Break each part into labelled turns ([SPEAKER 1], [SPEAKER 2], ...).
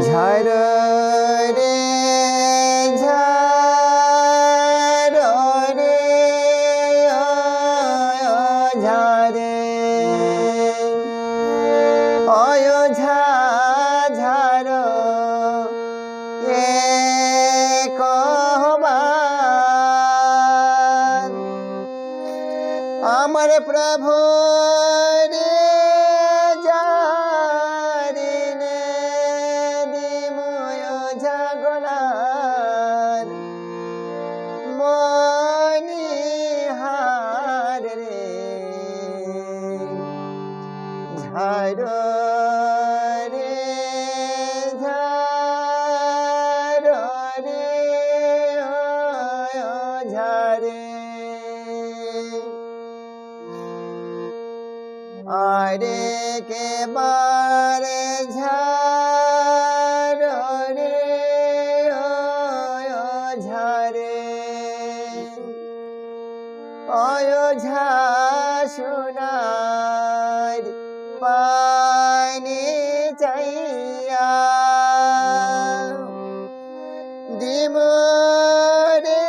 [SPEAKER 1] ঝাড় রে ঝাড় রে ঝাড়ে। অয় ঝা ঝাড় এ কহমান আমার প্রভু রে ঝাড় রে ঝাড় রে ও ঝাড়ে আরে কে বারে ঝাড় রে ও ঝাড়ে অয়োঝা সোনার পানি চাইয়া দিম রে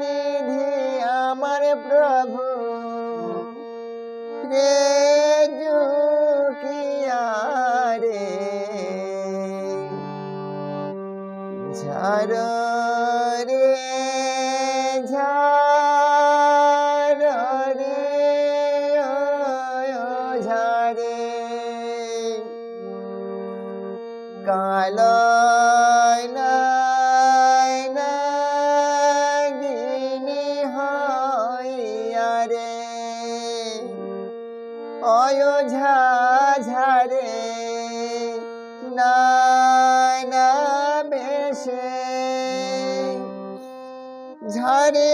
[SPEAKER 1] নিধি আমার প্রভু। রে জুকিয়া রে ঝাড় রে ঝাড়ে কালয় নাই নাগিনী হইয়া রে অয়োঝা নাই না বেশে। ঝাড়ে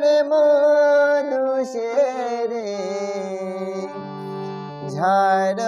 [SPEAKER 1] কর মনুষে ঝাড়